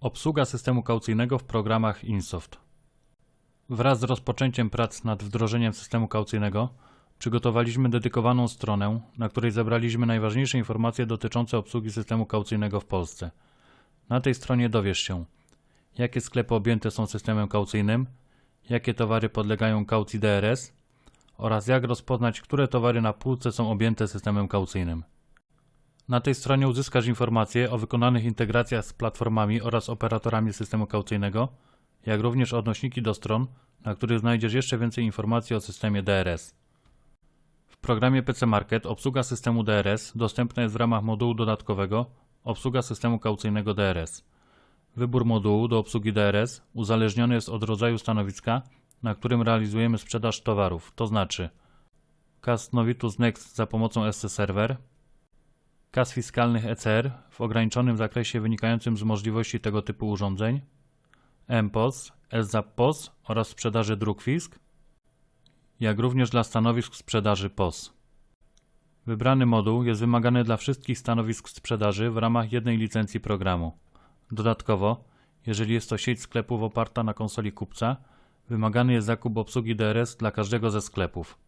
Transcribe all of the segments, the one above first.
Obsługa systemu kaucyjnego w programach InSoft. Wraz z rozpoczęciem prac nad wdrożeniem systemu kaucyjnego przygotowaliśmy dedykowaną stronę, na której zebraliśmy najważniejsze informacje dotyczące obsługi systemu kaucyjnego w Polsce. Na tej stronie dowiesz się, jakie sklepy objęte są systemem kaucyjnym, jakie towary podlegają kaucji DRS oraz jak rozpoznać, które towary na półce są objęte systemem kaucyjnym. Na tej stronie uzyskasz informacje o wykonanych integracjach z platformami oraz operatorami systemu kaucyjnego, jak również odnośniki do stron, na których znajdziesz jeszcze więcej informacji o systemie DRS. W programie PC Market obsługa systemu DRS dostępna jest w ramach modułu dodatkowego Obsługa systemu kaucyjnego DRS. Wybór modułu do obsługi DRS uzależniony jest od rodzaju stanowiska, na którym realizujemy sprzedaż towarów, to znaczy CAS Novitus Next za pomocą SC Server, kas fiskalnych ECR w ograniczonym zakresie wynikającym z możliwości tego typu urządzeń, MPOS, LZAP POS oraz sprzedaży dróg FISK, jak również dla stanowisk sprzedaży POS. Wybrany moduł jest wymagany dla wszystkich stanowisk sprzedaży w ramach jednej licencji programu. Dodatkowo, jeżeli jest to sieć sklepów oparta na konsoli kupca, wymagany jest zakup obsługi DRS dla każdego ze sklepów.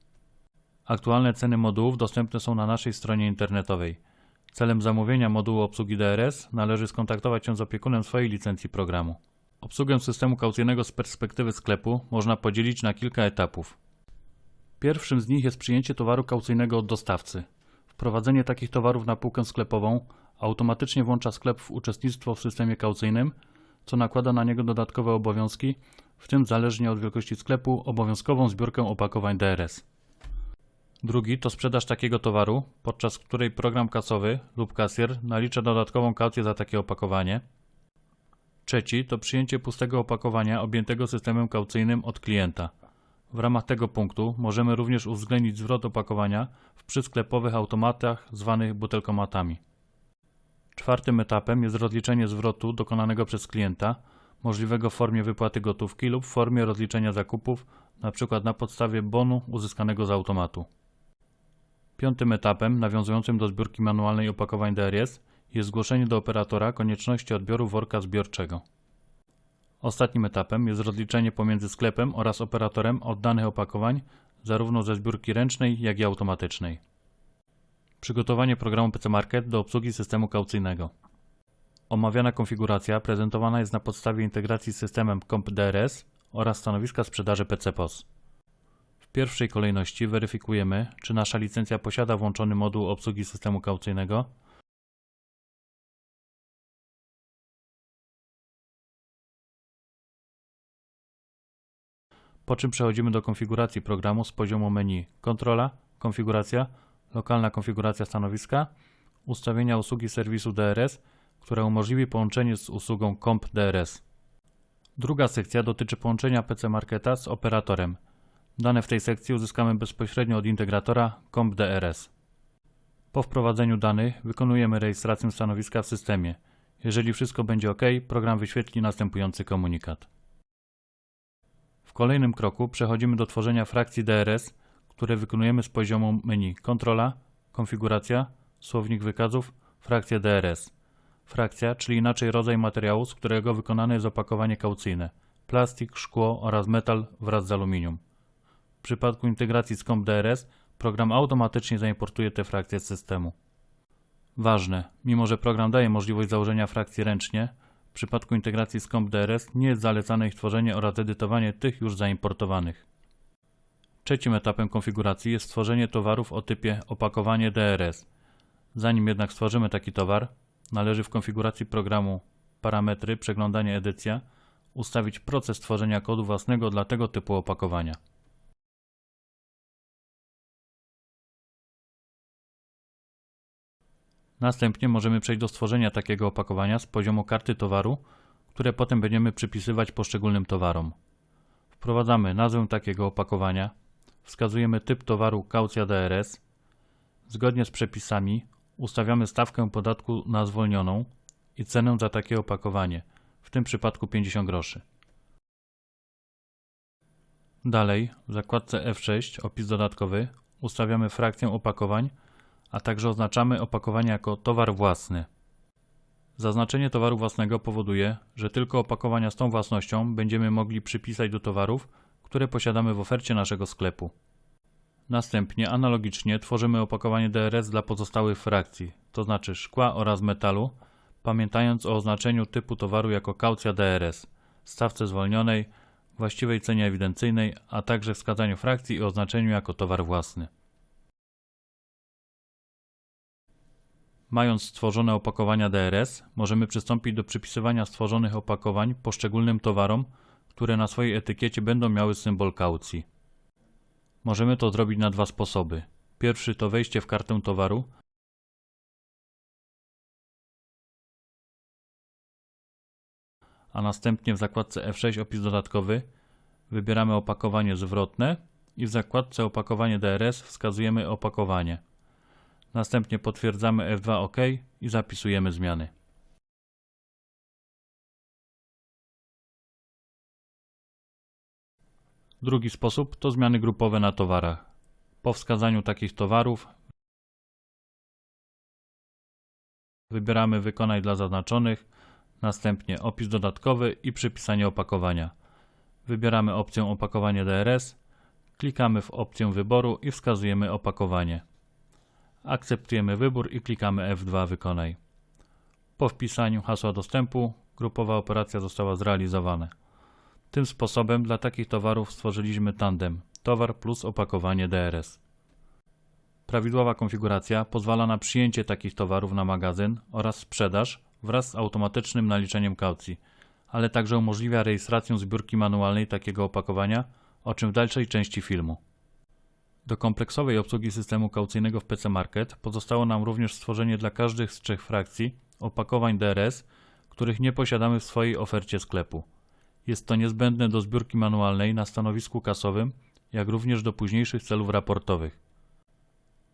Aktualne ceny modułów dostępne są na naszej stronie internetowej. Celem zamówienia modułu obsługi DRS należy skontaktować się z opiekunem swojej licencji programu. Obsługę systemu kaucyjnego z perspektywy sklepu można podzielić na kilka etapów. Pierwszym z nich jest przyjęcie towaru kaucyjnego od dostawcy. Wprowadzenie takich towarów na półkę sklepową automatycznie włącza sklep w uczestnictwo w systemie kaucyjnym, co nakłada na niego dodatkowe obowiązki, w tym zależnie od wielkości sklepu obowiązkową zbiórkę opakowań DRS. Drugi to sprzedaż takiego towaru, podczas której program kasowy lub kasjer nalicza dodatkową kaucję za takie opakowanie. Trzeci to przyjęcie pustego opakowania objętego systemem kaucyjnym od klienta. W ramach tego punktu możemy również uwzględnić zwrot opakowania w przysklepowych automatach zwanych butelkomatami. Czwartym etapem jest rozliczenie zwrotu dokonanego przez klienta, możliwego w formie wypłaty gotówki lub w formie rozliczenia zakupów, np. na podstawie bonu uzyskanego z automatu. Piątym etapem, nawiązującym do zbiórki manualnej opakowań DRS, jest zgłoszenie do operatora konieczności odbioru worka zbiorczego. Ostatnim etapem jest rozliczenie pomiędzy sklepem oraz operatorem oddanych opakowań, zarówno ze zbiórki ręcznej, jak i automatycznej. Przygotowanie programu PC Market do obsługi systemu kaucyjnego. Omawiana konfiguracja prezentowana jest na podstawie integracji z systemem Comp DRS oraz stanowiska sprzedaży PC POS. Pierwszej kolejności weryfikujemy, czy nasza licencja posiada włączony moduł obsługi systemu kaucyjnego po czym przechodzimy do konfiguracji programu z poziomu menu Kontrola, Konfiguracja, Lokalna konfiguracja stanowiska, Ustawienia usługi serwisu DRS, która umożliwi połączenie z usługą Comp DRS. Druga sekcja dotyczy połączenia PC Marketa z operatorem. Dane w tej sekcji uzyskamy bezpośrednio od integratora Comp DRS. Po wprowadzeniu danych wykonujemy rejestrację stanowiska w systemie. Jeżeli wszystko będzie OK, program wyświetli następujący komunikat. W kolejnym kroku przechodzimy do tworzenia frakcji DRS, które wykonujemy z poziomu menu Kontrola, Konfiguracja, Słownik wykazów, Frakcja DRS. Frakcja, czyli inaczej rodzaj materiału, z którego wykonane jest opakowanie kaucyjne, plastik, szkło oraz metal wraz z aluminium. W przypadku integracji z Comp DRS program automatycznie zaimportuje te frakcje z systemu. Ważne, mimo że program daje możliwość założenia frakcji ręcznie, w przypadku integracji z Comp DRS nie jest zalecane ich tworzenie oraz edytowanie tych już zaimportowanych. Trzecim etapem konfiguracji jest stworzenie towarów o typie opakowanie DRS. Zanim jednak stworzymy taki towar, należy w konfiguracji programu Parametry, Przeglądanie Edycja ustawić proces tworzenia kodu własnego dla tego typu opakowania. Następnie możemy przejść do stworzenia takiego opakowania z poziomu karty towaru, które potem będziemy przypisywać poszczególnym towarom. Wprowadzamy nazwę takiego opakowania, wskazujemy typ towaru kaucja DRS. Zgodnie z przepisami ustawiamy stawkę podatku na zwolnioną i cenę za takie opakowanie, w tym przypadku 50 groszy. Dalej, w zakładce F6 opis dodatkowy ustawiamy frakcję opakowań, a także oznaczamy opakowanie jako towar własny. Zaznaczenie towaru własnego powoduje, że tylko opakowania z tą własnością będziemy mogli przypisać do towarów, które posiadamy w ofercie naszego sklepu. Następnie analogicznie tworzymy opakowanie DRS dla pozostałych frakcji, to znaczy szkła oraz metalu, pamiętając o oznaczeniu typu towaru jako kaucja DRS, stawce zwolnionej, właściwej cenie ewidencyjnej, a także wskazaniu frakcji i oznaczeniu jako towar własny. Mając stworzone opakowania DRS, możemy przystąpić do przypisywania stworzonych opakowań poszczególnym towarom, które na swojej etykiecie będą miały symbol kaucji. Możemy to zrobić na dwa sposoby. Pierwszy to wejście w kartę towaru, a następnie w zakładce F6 opis dodatkowy wybieramy opakowanie zwrotne i w zakładce opakowanie DRS wskazujemy opakowanie. Następnie potwierdzamy F2 OK i zapisujemy zmiany. Drugi sposób to zmiany grupowe na towarach. Po wskazaniu takich towarów wybieramy Wykonaj dla zaznaczonych, następnie opis dodatkowy i przypisanie opakowania. Wybieramy opcję opakowanie DRS, klikamy w opcję wyboru i wskazujemy opakowanie. Akceptujemy wybór i klikamy F2 Wykonaj. Po wpisaniu hasła dostępu grupowa operacja została zrealizowana. Tym sposobem dla takich towarów stworzyliśmy tandem towar plus opakowanie DRS. Prawidłowa konfiguracja pozwala na przyjęcie takich towarów na magazyn oraz sprzedaż wraz z automatycznym naliczeniem kaucji, ale także umożliwia rejestrację zbiórki manualnej takiego opakowania, o czym w dalszej części filmu. Do kompleksowej obsługi systemu kaucyjnego w PC Market pozostało nam również stworzenie dla każdych z trzech frakcji opakowań DRS, których nie posiadamy w swojej ofercie sklepu. Jest to niezbędne do zbiórki manualnej na stanowisku kasowym, jak również do późniejszych celów raportowych.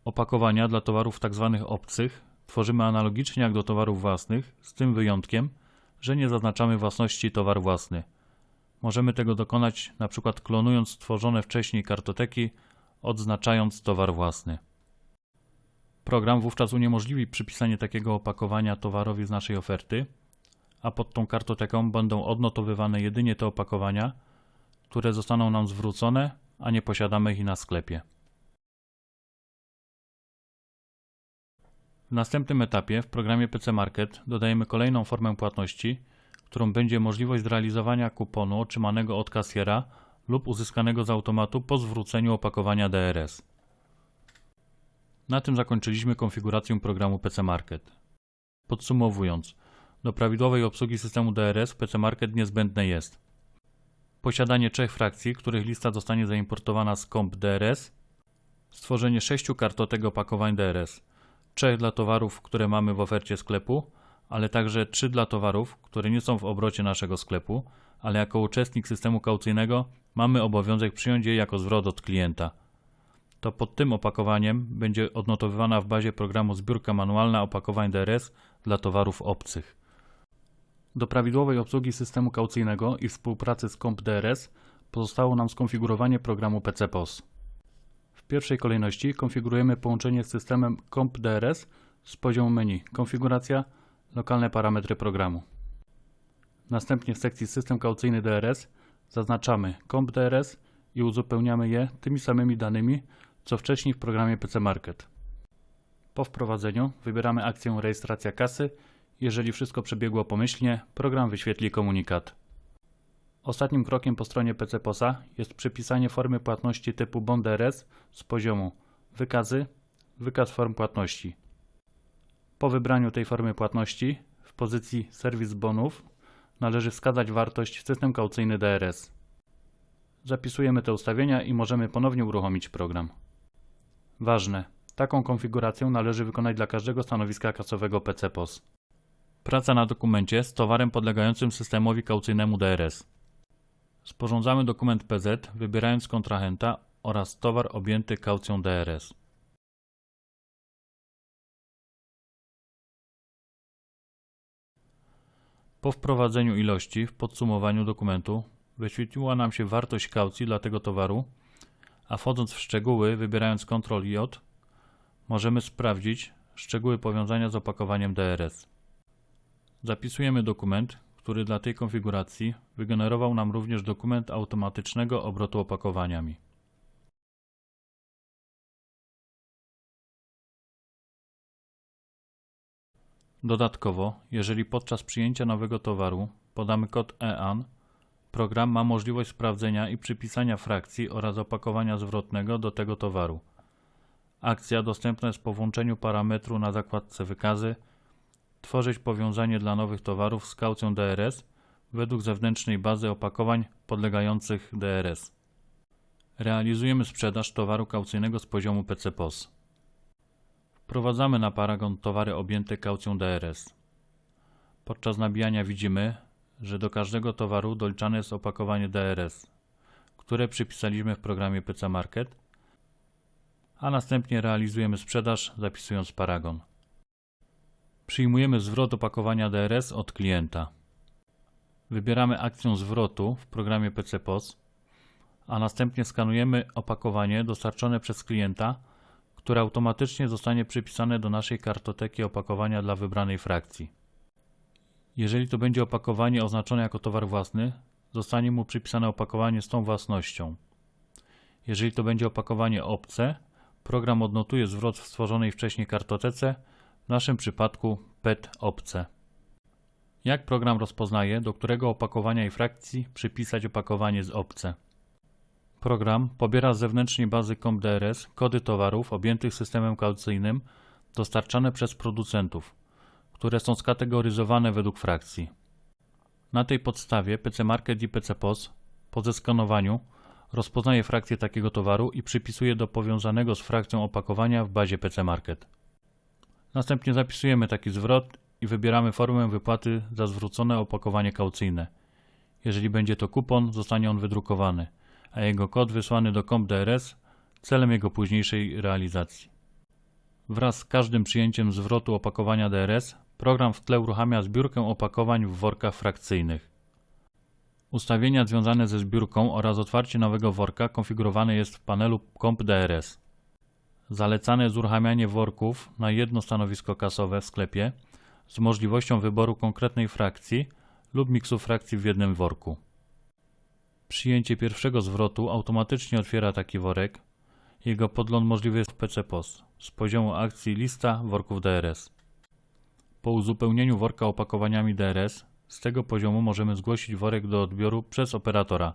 Opakowania dla towarów tzw. obcych tworzymy analogicznie jak do towarów własnych, z tym wyjątkiem, że nie zaznaczamy własności towar własny. Możemy tego dokonać np. klonując stworzone wcześniej kartoteki, odznaczając towar własny. Program wówczas uniemożliwi przypisanie takiego opakowania towarowi z naszej oferty, a pod tą kartoteką będą odnotowywane jedynie te opakowania, które zostaną nam zwrócone, a nie posiadamy ich na sklepie. W następnym etapie w programie PC Market dodajemy kolejną formę płatności, którą będzie możliwość zrealizowania kuponu otrzymanego od kasjera lub uzyskanego z automatu po zwróceniu opakowania DRS. Na tym zakończyliśmy konfigurację programu PC Market. Podsumowując, do prawidłowej obsługi systemu DRS w PC Market niezbędne jest posiadanie trzech frakcji, których lista zostanie zaimportowana z komp DRS, stworzenie sześciu kartotek opakowań DRS, trzech dla towarów, które mamy w ofercie sklepu, ale także trzy dla towarów, które nie są w obrocie naszego sklepu, ale jako uczestnik systemu kaucyjnego mamy obowiązek przyjąć je jako zwrot od klienta. To pod tym opakowaniem będzie odnotowywana w bazie programu zbiórka manualna opakowań DRS dla towarów obcych. Do prawidłowej obsługi systemu kaucyjnego i współpracy z Comp DRS pozostało nam skonfigurowanie programu PCPOS. W pierwszej kolejności konfigurujemy połączenie z systemem Comp DRS z poziomu menu Konfiguracja, lokalne parametry programu. Następnie w sekcji System kaucyjny DRS zaznaczamy Comp DRS i uzupełniamy je tymi samymi danymi, co wcześniej w programie PC Market. Po wprowadzeniu wybieramy akcję Rejestracja kasy jeżeli wszystko przebiegło pomyślnie, program wyświetli komunikat. Ostatnim krokiem po stronie PCPOSa jest przypisanie formy płatności typu BondRS z poziomu Wykazy, Wykaz form płatności. Po wybraniu tej formy płatności w pozycji Serwis bonów należy wskazać wartość system kaucyjny DRS. Zapisujemy te ustawienia i możemy ponownie uruchomić program. Ważne, taką konfigurację należy wykonać dla każdego stanowiska kasowego PCPOS. Praca na dokumencie z towarem podlegającym systemowi kaucyjnemu DRS. Sporządzamy dokument PZ, wybierając kontrahenta oraz towar objęty kaucją DRS. Po wprowadzeniu ilości w podsumowaniu dokumentu wyświetliła nam się wartość kaucji dla tego towaru, a wchodząc w szczegóły, wybierając Ctrl J, możemy sprawdzić szczegóły powiązania z opakowaniem DRS. Zapisujemy dokument, który dla tej konfiguracji wygenerował nam również dokument automatycznego obrotu opakowaniami. Dodatkowo, jeżeli podczas przyjęcia nowego towaru podamy kod EAN, program ma możliwość sprawdzenia i przypisania frakcji oraz opakowania zwrotnego do tego towaru. Akcja dostępna jest po włączeniu parametru na zakładce Wykazy, tworzyć powiązanie dla nowych towarów z kaucją DRS według zewnętrznej bazy opakowań podlegających DRS. Realizujemy sprzedaż towaru kaucyjnego z poziomu PCPOS. Wprowadzamy na paragon towary objęte kaucją DRS. Podczas nabijania widzimy, że do każdego towaru doliczane jest opakowanie DRS, które przypisaliśmy w programie PC Market, a następnie realizujemy sprzedaż zapisując paragon. Przyjmujemy zwrot opakowania DRS od klienta. Wybieramy akcję zwrotu w programie PC POS, a następnie skanujemy opakowanie dostarczone przez klienta, które automatycznie zostanie przypisane do naszej kartoteki opakowania dla wybranej frakcji. Jeżeli to będzie opakowanie oznaczone jako towar własny, zostanie mu przypisane opakowanie z tą własnością. Jeżeli to będzie opakowanie obce, program odnotuje zwrot w stworzonej wcześniej kartotece, w naszym przypadku PET obce. Jak program rozpoznaje, do którego opakowania i frakcji przypisać opakowanie z obce? Program pobiera z zewnętrznej bazy COMP-DRS kody towarów objętych systemem kaucyjnym dostarczane przez producentów, które są skategoryzowane według frakcji. Na tej podstawie PC Market i PC POS po zeskanowaniu rozpoznaje frakcję takiego towaru i przypisuje do powiązanego z frakcją opakowania w bazie PC Market. Następnie zapisujemy taki zwrot i wybieramy formę wypłaty za zwrócone opakowanie kaucyjne. Jeżeli będzie to kupon, zostanie on wydrukowany, a jego kod wysłany do COMP-DRS celem jego późniejszej realizacji. Wraz z każdym przyjęciem zwrotu opakowania DRS, program w tle uruchamia zbiórkę opakowań w workach frakcyjnych. Ustawienia związane ze zbiórką oraz otwarcie nowego worka konfigurowane jest w panelu COMP-DRS. Zalecane jest uruchamianie worków na jedno stanowisko kasowe w sklepie z możliwością wyboru konkretnej frakcji lub miksu frakcji w jednym worku. Przyjęcie pierwszego zwrotu automatycznie otwiera taki worek. Jego podgląd możliwy jest w PC POS z poziomu akcji lista worków DRS. Po uzupełnieniu worka opakowaniami DRS z tego poziomu możemy zgłosić worek do odbioru przez operatora.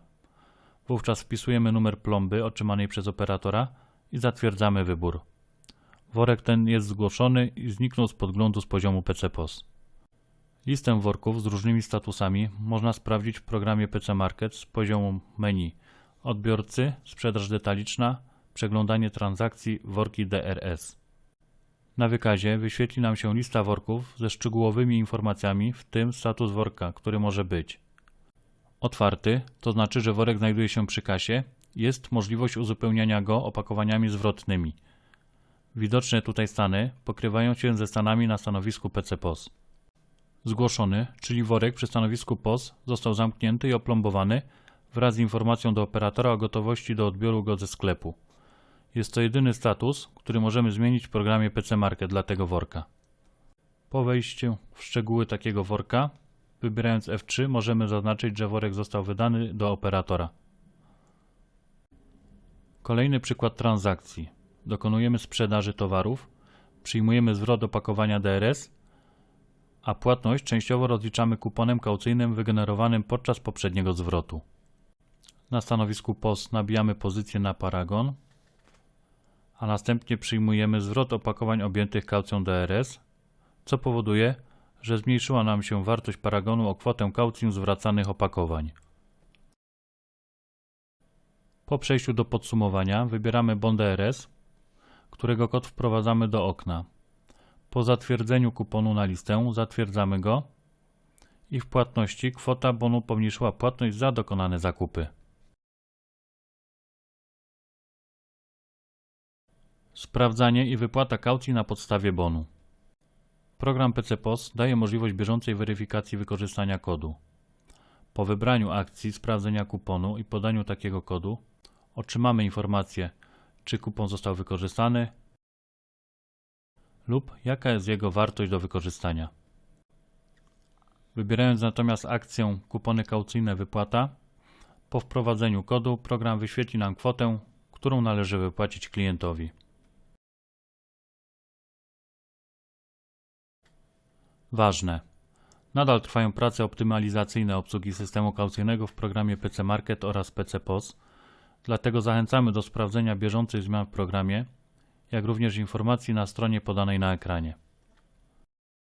Wówczas wpisujemy numer plomby otrzymanej przez operatora i zatwierdzamy wybór. Worek ten jest zgłoszony i zniknął z podglądu z poziomu PC POS. Listę worków z różnymi statusami można sprawdzić w programie PC Market z poziomu menu odbiorcy, sprzedaż detaliczna, przeglądanie transakcji, worki DRS. Na wykazie wyświetli nam się lista worków ze szczegółowymi informacjami, w tym status worka, który może być otwarty, to znaczy, że worek znajduje się przy kasie, jest możliwość uzupełniania go opakowaniami zwrotnymi. Widoczne tutaj stany pokrywają się ze stanami na stanowisku PC POS. Zgłoszony, czyli worek przy stanowisku POS został zamknięty i oplombowany wraz z informacją do operatora o gotowości do odbioru go ze sklepu. Jest to jedyny status, który możemy zmienić w programie PC Market dla tego worka. Po wejściu w szczegóły takiego worka, wybierając F3 możemy zaznaczyć, że worek został wydany do operatora. Kolejny przykład transakcji. Dokonujemy sprzedaży towarów, przyjmujemy zwrot opakowania DRS, a płatność częściowo rozliczamy kuponem kaucyjnym wygenerowanym podczas poprzedniego zwrotu. Na stanowisku POS nabijamy pozycję na paragon, a następnie przyjmujemy zwrot opakowań objętych kaucją DRS, co powoduje, że zmniejszyła nam się wartość paragonu o kwotę kaucji zwracanych opakowań. Po przejściu do podsumowania wybieramy bon DRS, którego kod wprowadzamy do okna. Po zatwierdzeniu kuponu na listę zatwierdzamy go i w płatności kwota bonu pomniejszyła płatność za dokonane zakupy. Sprawdzanie i wypłata kaucji na podstawie bonu. Program PC POS daje możliwość bieżącej weryfikacji wykorzystania kodu. Po wybraniu akcji sprawdzenia kuponu i podaniu takiego kodu otrzymamy informację, czy kupon został wykorzystany lub jaka jest jego wartość do wykorzystania. Wybierając natomiast akcję kupony kaucyjne wypłata, po wprowadzeniu kodu program wyświetli nam kwotę, którą należy wypłacić klientowi. Ważne. Nadal trwają prace optymalizacyjne obsługi systemu kaucyjnego w programie PC Market oraz PC POS, dlatego zachęcamy do sprawdzenia bieżących zmian w programie, jak również informacji na stronie podanej na ekranie.